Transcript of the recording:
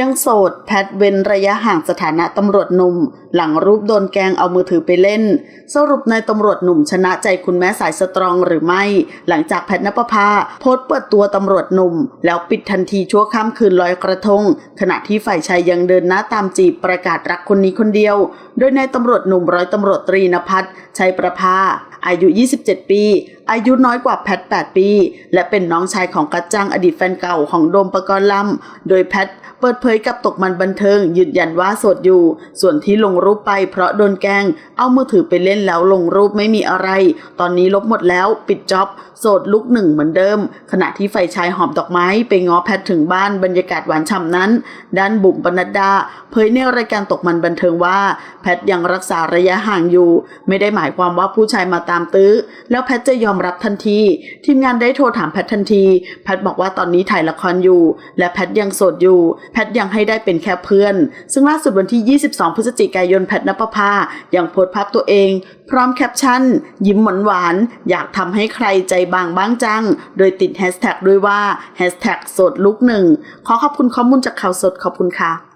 ยังโสดแพทเว้นระยะห่างสถานะตำรวจหนุ่ม หลังรูปโดนแกงเอามือถือไปเล่น สรุปนายตำรวจหนุ่มชนะใจคุณแม่สายสตรองหรือไม่ หลังจากแพทนปภาโพสต์เปิดตัวตำรวจหนุ่ม แล้วปิดทันทีชั่วข้ามคืนลอยกระทง ขณะที่ฝ่ายชายยังเดินหน้าตามจีบประกาศรักคนนี้คนเดียว โดยนายตำรวจหนุ่มร้อยตำรวจตรีนภัสชัยประภา อายุ 27 ปี อายุน้อยกว่าแพท 8 ปี และเป็นน้องชายของกัจจังอดีตแฟนเก่าของโดมปกรณ์ลำ โดยแพทเปิดเผยกับตกมันบันเทิง ยืนยันว่าโสดอยู่ ส่วนที่ลงรูปไปเพราะโดนแกล้ง เอามือถือไปเล่นแล้วลงรูปไม่มีอะไร ตอนนี้ลบหมดแล้วปิดจ็อบโสดลุกหนึ่งเหมือนเดิม ขณะที่ฝ่ายชายหอมดอกไม้ไปง้อแพทถึงบ้านบรรยากาศหวานฉ่ำนั้น ด้านบุ๋มปนัดดาเผยในรายการตกมันบันเทิงว่า แพทยังรักษาระยะห่างอยู่ ไม่ได้หมายความว่าผู้ชายมาตาามตื้อ แล้วแพทจะยอมรับทันที ทีมงานได้โทรถามแพททันที แพทบอกว่าตอนนี้ถ่ายละครอยู่ และแพทยังโสดอยู่ แพทยังให้ได้เป็นแค่เพื่อน ซึ่งล่าสุดวันที่ 22 พฤศจิกายนแพทนปภายังโพสภาพตัวเอง พร้อมแคปชั่น ยิ้มหวานหวาน อยากทำให้ใครใจบางบ้างจัง โดยติดแฮชแท็กด้วยว่าแฮชแท็กโสดลุกหนึ่งขอขอบคุณข้อมูลจากข่าวสดขอบคุณค่ะ